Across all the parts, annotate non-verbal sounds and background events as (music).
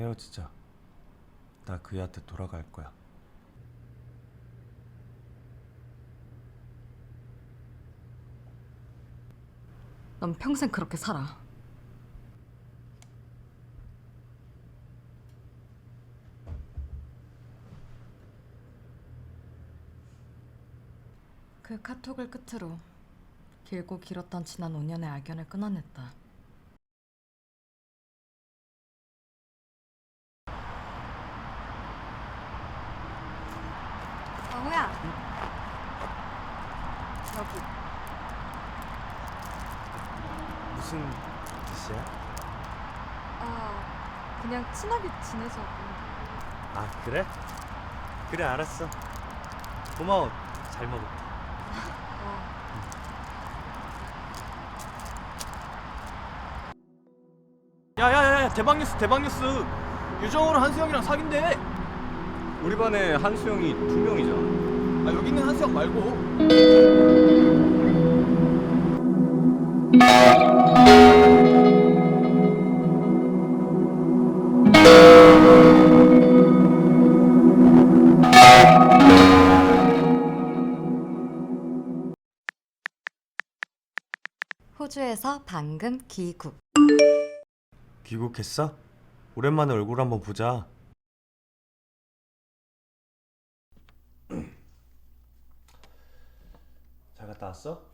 헤어지자. 나 그이한테 돌아갈 거야. 넌 평생 그렇게 살아. 그 카톡을 끝으로 길고 길었던 지난 5년의 악연을 끊어냈다. 정우야. 여기. 무슨 뜻이야? 아, 그냥 친하게 지내자고. 아 그래? 그래 알았어. 고마워. 잘 먹을게. (laughs) 어. 야야야 대박 뉴스 대박 뉴스 유정으로 한수영이랑 사귄대 우리 반에 한수영이 두 명이잖아. 아 여기 있는 한수영 말고 호주에서 방금 귀국. 귀국했어? 오랜만에 얼굴 한번 보자. 잘 갔다 왔어?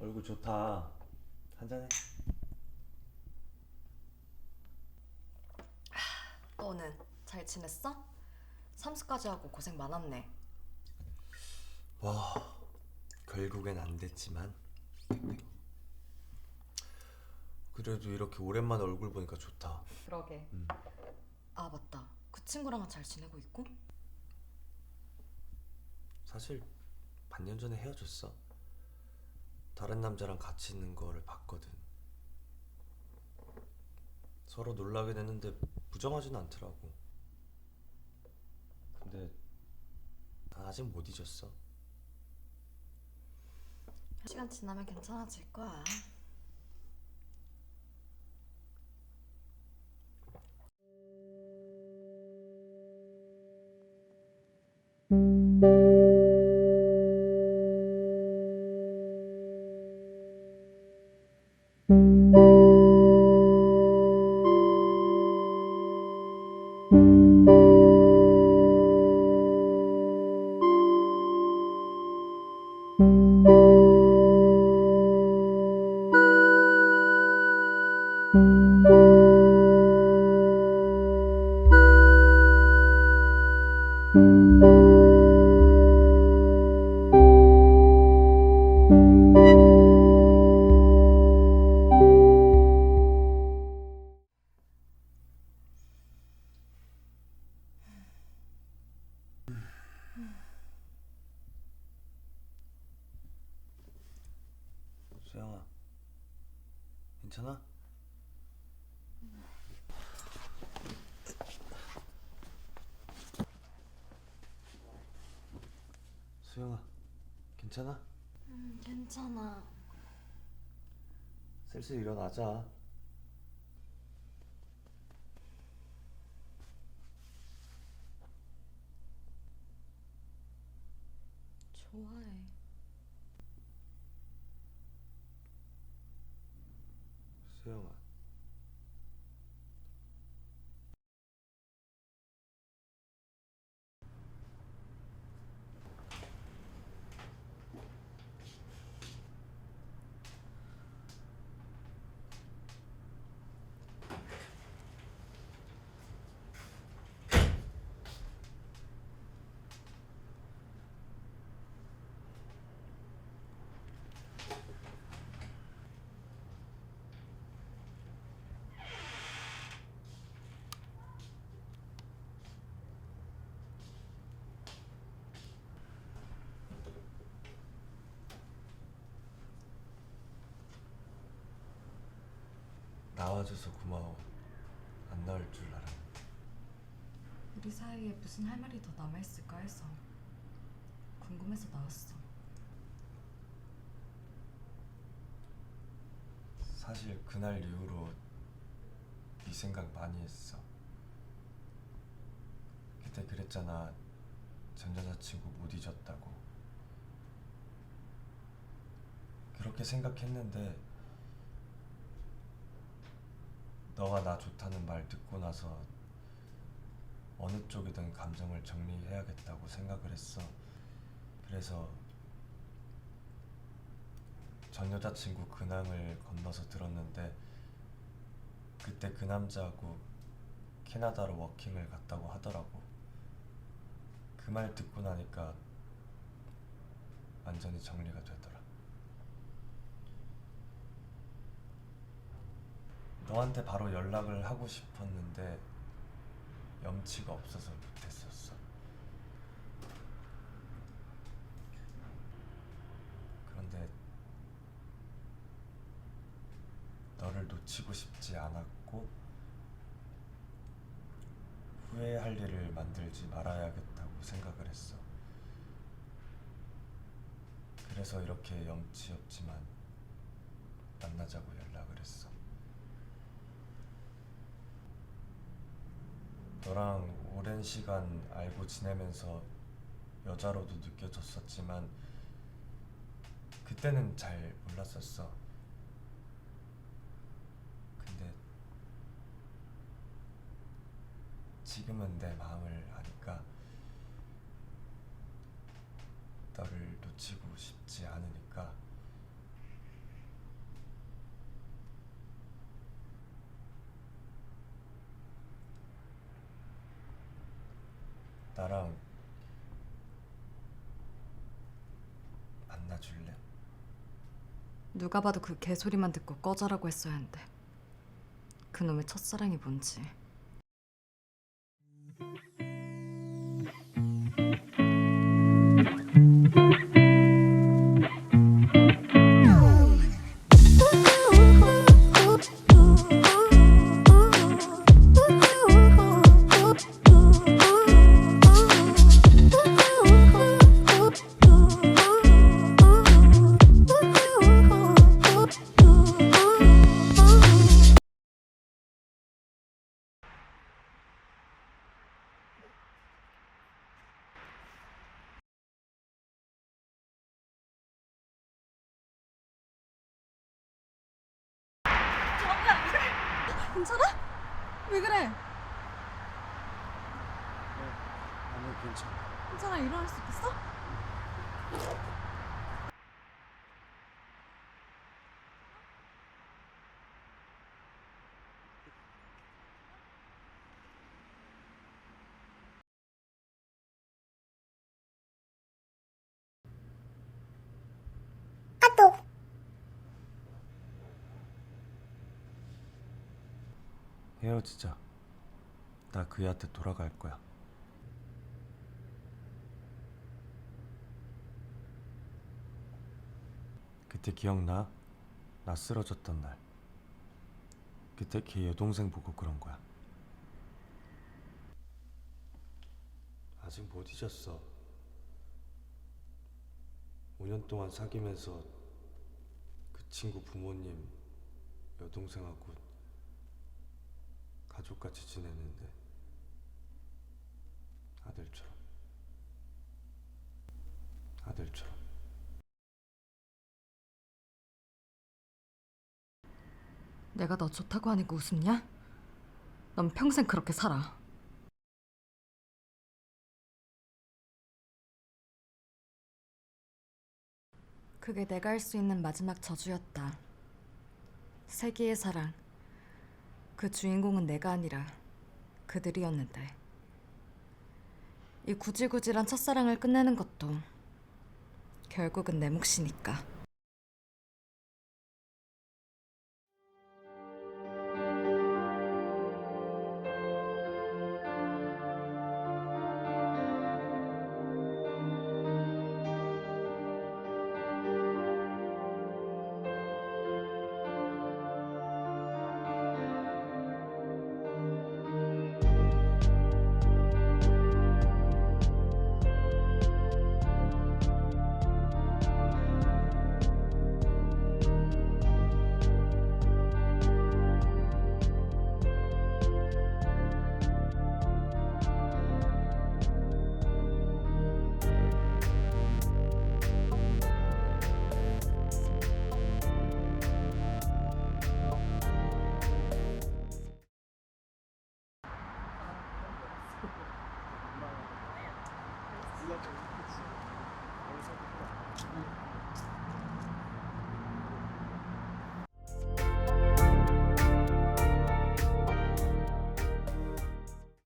얼굴 좋다. 한잔해. 너는 잘 지냈어? 삼수까지 하고 고생 많았네. 와, 결국엔 안 됐지만. 그래도 이렇게 오랜만에 얼굴 보니까 좋다. 그러게. 음. 아 맞다. 그 친구랑은 잘 지내고 있고? 사실 반년 전에 헤어졌어. 다른 남자랑 같이 있는 거를 봤거든. 서로 놀라게 됐는데 부정하진 않더라고. 근데 난 아직 못 잊었어. 시간 지나면 괜찮아질 거야. 수영 괜찮아? 수영아, 괜찮아? 음, 괜찮아. 슬슬 일어나자. 좋아해. 수영아. 나와줘서 고마워. 안 나올 줄 알았는데. 우리 사이에 무슨 할 말이 더 남아있을까 해서 궁금해서 나왔어. 사실 그날 이후로 네 생각 많이 했어. 그때 그랬잖아. 전 여자친구 못 잊었다고. 그렇게 생각했는데 너가 나 좋다는 말 듣고 나서 어느 쪽이든 감정을 정리해야겠다고 생각을 했어. 그래서 전 여자친구 근황을 건너서 들었는데 그때 그 남자하고 캐나다로 워킹을 갔다고 하더라고. 그 말 듣고 나니까 완전히 정리가 되더라. 너한테 바로 연락을 하고 싶었는데 염치가 없어서 못했었어. 그런데 너를 놓치고 싶지 않았고 후회할 일을 만들지 말아야겠다고 생각을 했어. 그래서 이렇게 염치 없지만 만나자고 연락을 했어. 너랑 오랜 시간 알고 지내면서 여자로도 느껴졌었지만 그때는 잘 몰랐었어. 근데 지금은 내 마음을 아니까 너를 놓치고 싶지 않으니까 나랑 만나줄래? 누가 봐도 그 개소리만 듣고 꺼져라고 했어야 했는데 그놈의 첫사랑이 뭔지 왜 그래? 아니 괜찮아. 괜찮아 일어날 수 있겠어? 헤어지자. 나 그애한테 돌아갈 거야. 그때 기억나? 나 쓰러졌던 날. 그때 걔 여동생 보고 그런 거야. 아직 못 잊었어. 5년 동안 사귀면서 그 친구 부모님, 여동생하고 가족같이 지냈는데. 아들처럼. 아들처럼. 내가 너 좋다고 하니까 웃음냐? 넌 평생 그렇게 살아. 그게 내가 할 수 있는 마지막 저주였다. 세기의 사랑 그 주인공은 내가 아니라 그들이었는데 이 구질구질한 첫사랑을 끝내는 것도 결국은 내 몫이니까 だと思。